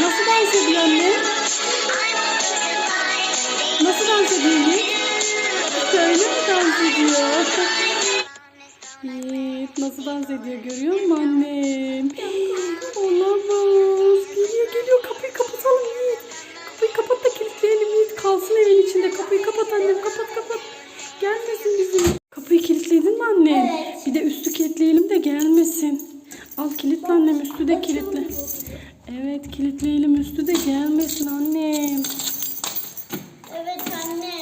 Nasıl dans ediyor anne? Nasıl dans ediyor Elif? Öyle mi dans ediyor? Yiğit nasıl dans ediyor görüyor musun annem? Kilitleyelim de gelmesin. Al kilitle annem üstü de kilitle. Evet kilitleyelim üstü de gelmesin annem. Evet anne.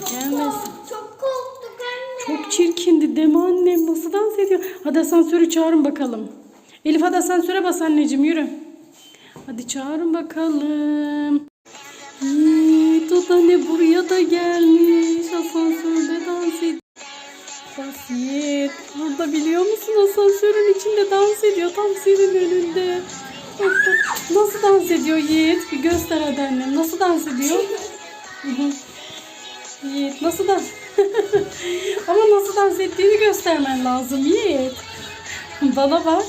Çok Gelmesin. Çok korktuk anne. Çok çirkindi mi annem? Nasıl dans ediyor? Hadi asansörü çağırın bakalım. Elif hadi asansöre bas anneciğim yürü. Hadi çağırın bakalım. Yiğit o da ne buraya da gelmiş. Asansörde dans ediyor. Yiğit. Burada biliyor musun asansörün içinde dans ediyor. Tam senin önünde. Nasıl dans ediyor Yiğit? Bir göster hadi annem. Nasıl dans ediyor? Yiğit nasıl dans? Ama nasıl dans ettiğini göstermen lazım Yiğit. Bana bak.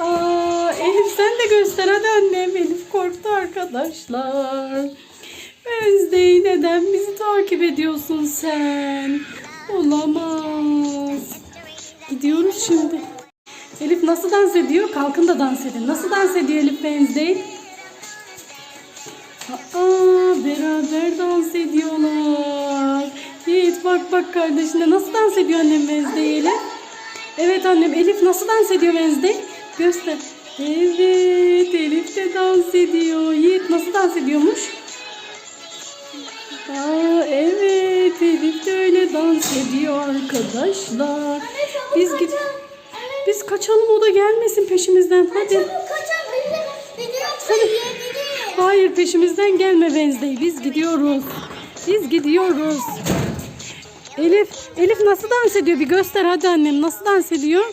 Aa, Elif sen de göster hadi annem. Elif korktu arkadaşlar. Özdeyi neden bizi takip ediyorsun sen? Olamaz. Gidiyoruz şimdi. Elif nasıl dans ediyor? Kalkın da dans edin. Nasıl dans ediyor Elif Wednesday? Aa, beraber dans ediyorlar. Yiğit bak bak kardeşine nasıl dans ediyor annem Wednesday Elif? Evet annem Elif nasıl dans ediyor Wednesday? Göster. Evet Elif de dans ediyor. Yiğit nasıl dans ediyormuş? Aa, evet Elif de öyle dans ediyor arkadaşlar. Biz gid biz kaçalım o da gelmesin peşimizden. Hadi. Kaçalım. Hayır peşimizden gelme Wednesday. Biz gidiyoruz. Biz gidiyoruz. Elif, Elif nasıl dans ediyor? Bir göster hadi annem. Nasıl dans ediyor?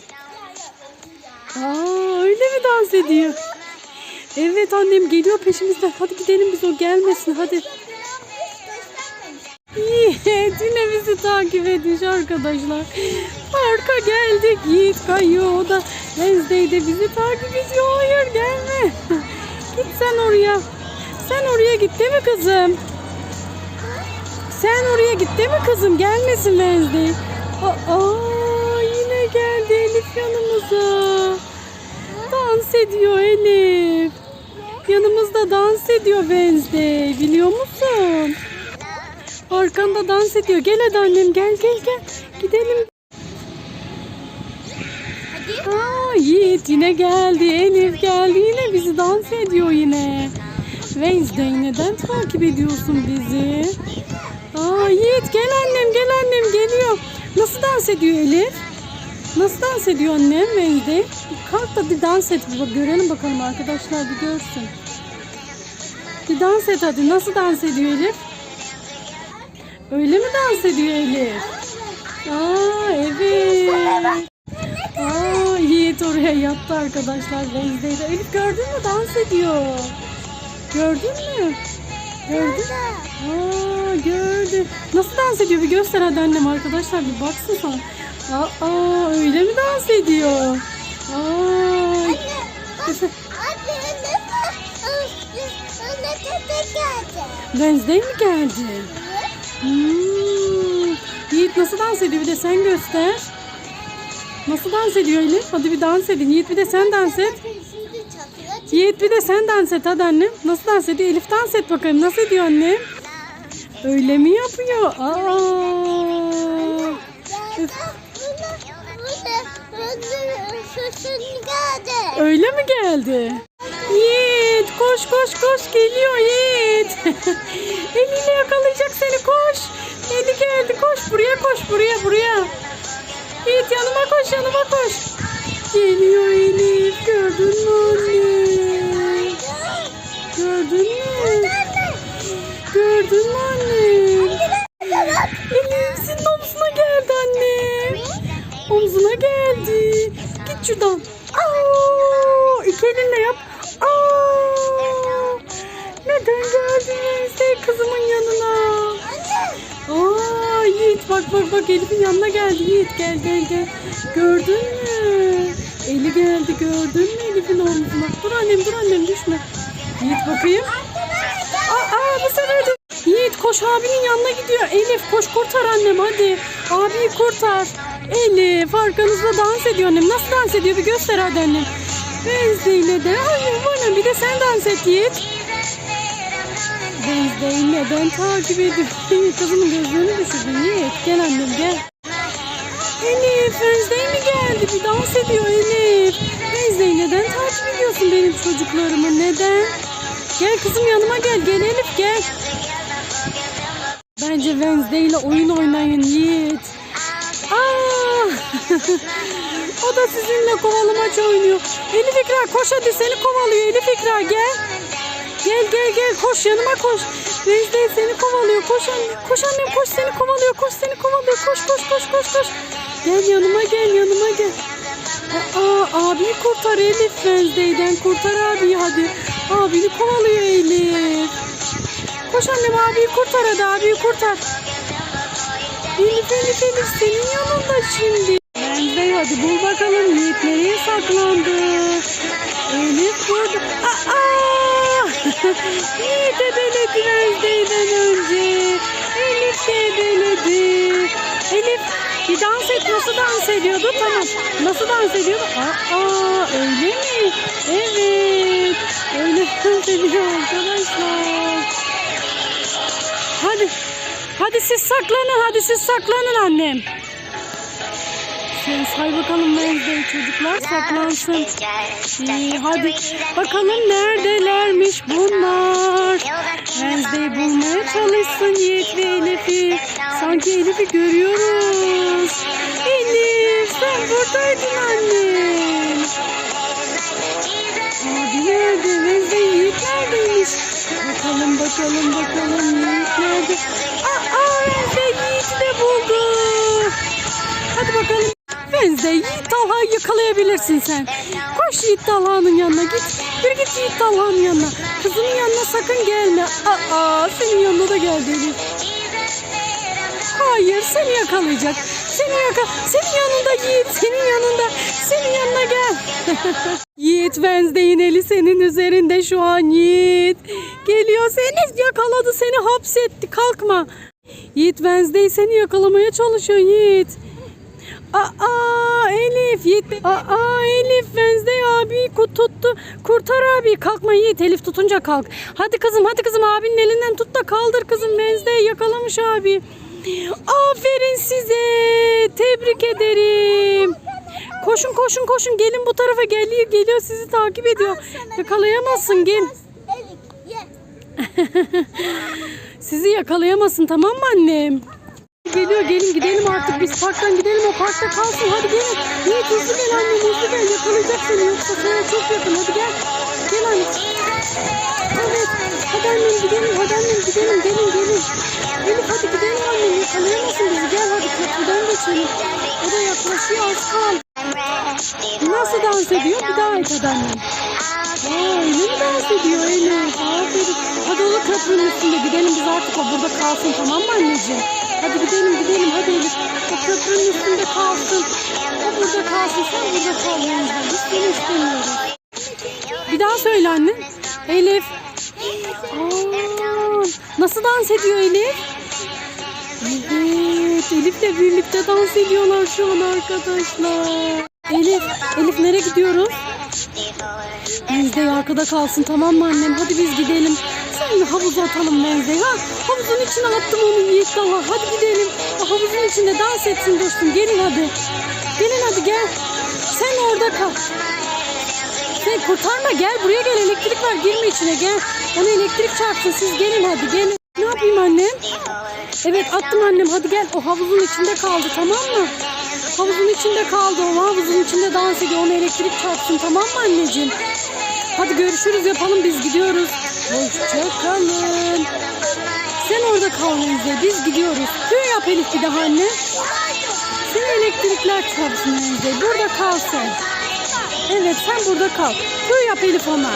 Aa, öyle mi dans ediyor? Evet annem geliyor peşimizden. Hadi gidelim biz o gelmesin hadi. Takip ediyor arkadaşlar. Parka geldik. Yiğit kayıyor. O da Wednesday de bizi takip ediyor. Hayır gelme. Git sen oraya. Sen oraya git değil mi kızım? Sen oraya git değil mi kızım? Gelmesin Wednesday. Aa, yine geldi Elif yanımıza. Dans ediyor Elif. Yanımızda dans ediyor Wednesday. Biliyor musun? Arkanda dans ediyor. Gel hadi annem gel gel gel. Gidelim. Aa, Yiğit yine geldi. Elif geldi. Yine bizi dans ediyor yine. Wednesday neden takip ediyorsun bizi? Aa, Yiğit gel annem gel annem geliyor. Nasıl dans ediyor Elif? Nasıl dans ediyor annem Wednesday? Kalk da bir dans et. Bir görelim bakalım arkadaşlar bir görsün. Bir dans et hadi. Nasıl dans ediyor Elif? Öyle mi dans ediyor Elif? Aa evet. Aa Yiğit oraya yattı arkadaşlar. Wednesday'de. Elif gördün mü? Dans ediyor. Gördün mü? Gördün mü? Aa gördüm. Nasıl dans ediyor? Bir göster hadi annem arkadaşlar. Bir baksın sana. Aa öyle mi dans ediyor? Aa. Güzel. Anne ne ne geldi? Wednesday mi geldi? Hmm. Yiğit nasıl dans ediyor? Bir de sen göster. Nasıl dans ediyor Elif? Hadi bir dans edin. Yiğit bir de sen dans et. Yiğit bir de sen dans et hadi annem. Nasıl dans ediyor? Elif dans et bakalım. Nasıl ediyor annem? Öyle mi yapıyor? Aa. Öyle mi geldi? Yiğit koş koş koş geliyor Yiğit. Eliyle yakalayacak seni koş. Eli geldi koş buraya koş buraya buraya. Yiğit yanıma koş yanıma koş. Geliyor Elif gördün mü anne? Bak bak bak Elif'in yanına geldi Yiğit gel gel gel. Gördün mü? Eli geldi gördün mü Elif'in omzuna? Dur annem dur annem düşme. Yiğit bakayım. Aa, aa bu sefer de. Yiğit koş abinin yanına gidiyor. Elif koş kurtar annem hadi. Abiyi kurtar. Elif arkanızda dans ediyor annem. Nasıl dans ediyor bir göster hadi annem. Benzeyle de. Ay bana bir de sen dans et Yiğit. Benzeyle neden takip ediyor? Kızımın gözlerini düşürdün Yiğit. Gel annem gel. Elif Wednesday mi geldi? Bir dans ediyor Elif. Wednesday neden takip ediyorsun benim çocuklarımı? Neden? Gel kızım yanıma gel. Gel Elif gel. Bence Wednesday ile oyun oynayın Yiğit. Aa! o da sizinle kovalamaç oynuyor. Elif İkra koş hadi seni kovalıyor Elif İkra gel. Gel gel gel koş yanıma koş. Wednesday seni kovalıyor. Koş anne. Koş annem koş seni kovalıyor. Koş seni kovalıyor. Koş koş koş koş koş. Gel yanıma gel yanıma gel. Aa abiyi kurtar Elif Wednesday'den. Kurtar abiyi hadi. Abini kovalıyor Elif. Koş annem abiyi kurtar hadi abiyi kurtar. Elif Elif Elif senin yanında şimdi. Wednesday hadi bul bakalım Yiğit nereye saklandı. Elif burada. Ebeledi Wednesday'den önce. Elif de ebeledi. Elif dans et nasıl dans ediyordu tamam. Nasıl dans ediyordu? Aa öyle mi? Evet. Öyle dans ediyor arkadaşlar. Hadi. Hadi siz saklanın. Hadi siz saklanın annem. Sen say bakalım Wednesday çocuklar saklansın. İyi hadi bakalım neredelermiş bunlar. Wednesday bulmaya çalışsın Yiğit ve Elif'i. Sanki Elif'i görüyoruz. Elif sen buradaydın annem. Abi nerede? Wednesday Yiğit neredeymiş? Bakalım bakalım bakalım Yiğit nerede? Aa Wednesday Yiğit'i de buldu. Hadi bakalım. Wednesday Yiğit Talha'yı yakalayabilirsin sen. Koş Yiğit Talha'nın yanına git. Bir git Yiğit Talha'nın yanına. Kızının yanına sakın gelme. Aa senin yanına da geldi. Hayır seni yakalayacak. Seni yaka senin yanında Yiğit senin yanında. Senin yanına gel. Yiğit Wednesday'in eli senin üzerinde şu an Yiğit. Geliyor seni yakaladı seni hapsetti kalkma. Yiğit Wednesday seni yakalamaya çalışıyor Yiğit. Aa Elif Yiğit. Aa Elif Wednesday abi ku- tuttu. Kurtar abi kalkma Yiğit Elif tutunca kalk. Hadi kızım hadi kızım abinin elinden tut da kaldır kızım Wednesday yakalamış abi. Aferin size. Tebrik ederim. Koşun koşun koşun gelin bu tarafa geliyor geliyor sizi takip ediyor. Yakalayamazsın gel. Sizi yakalayamazsın tamam mı annem? Geliyor gelin gidelim artık biz parktan gidelim o parkta kalsın hadi gelin. Yiğit hızlı gel annem hızlı gel yakalayacak seni yoksa sana çok yakın hadi gel. Gel anne. Evet hadi annem gidelim hadi annem gidelim gelin gelin. Elif hadi gidelim annem yakalayamasın bizi gel hadi köprüden geçelim. O da yaklaşıyor az kal. Nasıl dans ediyor bir daha et hadi annem. Öyle mi dans ediyor Elif? Aferin. Hadi o da köprünün üstünde gidelim biz artık o burada kalsın tamam mı anneciğim? Hadi gidelim gidelim hadi Elif. O köprünün üstünde kalsın. O burada kalsın sen burada kal. Biz seni istemiyoruz. Bir daha söyle anne. Elif. Aa, nasıl dans ediyor Elif? Evet, Elif'le birlikte dans ediyorlar şu an arkadaşlar. Elif, Elif nereye gidiyoruz? Wednesday arkada kalsın tamam mı annem? Hadi biz gidelim. Sen havuza atalım Wednesday ha? Havuzun içine attım onu Yiğit Dala. Hadi gidelim. Havuzun içinde dans etsin dostum. Gelin hadi. Gelin hadi gel. Sen orada kal. Sen kurtarma gel buraya gel elektrik var girme içine gel. Ona elektrik çarpsın siz gelin hadi gelin. Ne yapayım annem? Evet attım annem hadi gel. O havuzun içinde kaldı tamam mı? Havuzun içinde kaldı o havuzun içinde dans ediyor. Ona elektrik çarpsın tamam mı anneciğim? Hadi görüşürüz yapalım biz gidiyoruz. Hoşçakalın. Sen orada kal Venizde biz gidiyoruz. Tüy yap Elif bir daha anne. Seni elektrikler çarpsın Venizde. Burada kal sen. Evet sen burada kal. Tüy yap Elif ona.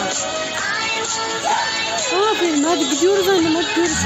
Aferin hadi gidiyoruz annem hadi görüşürüz.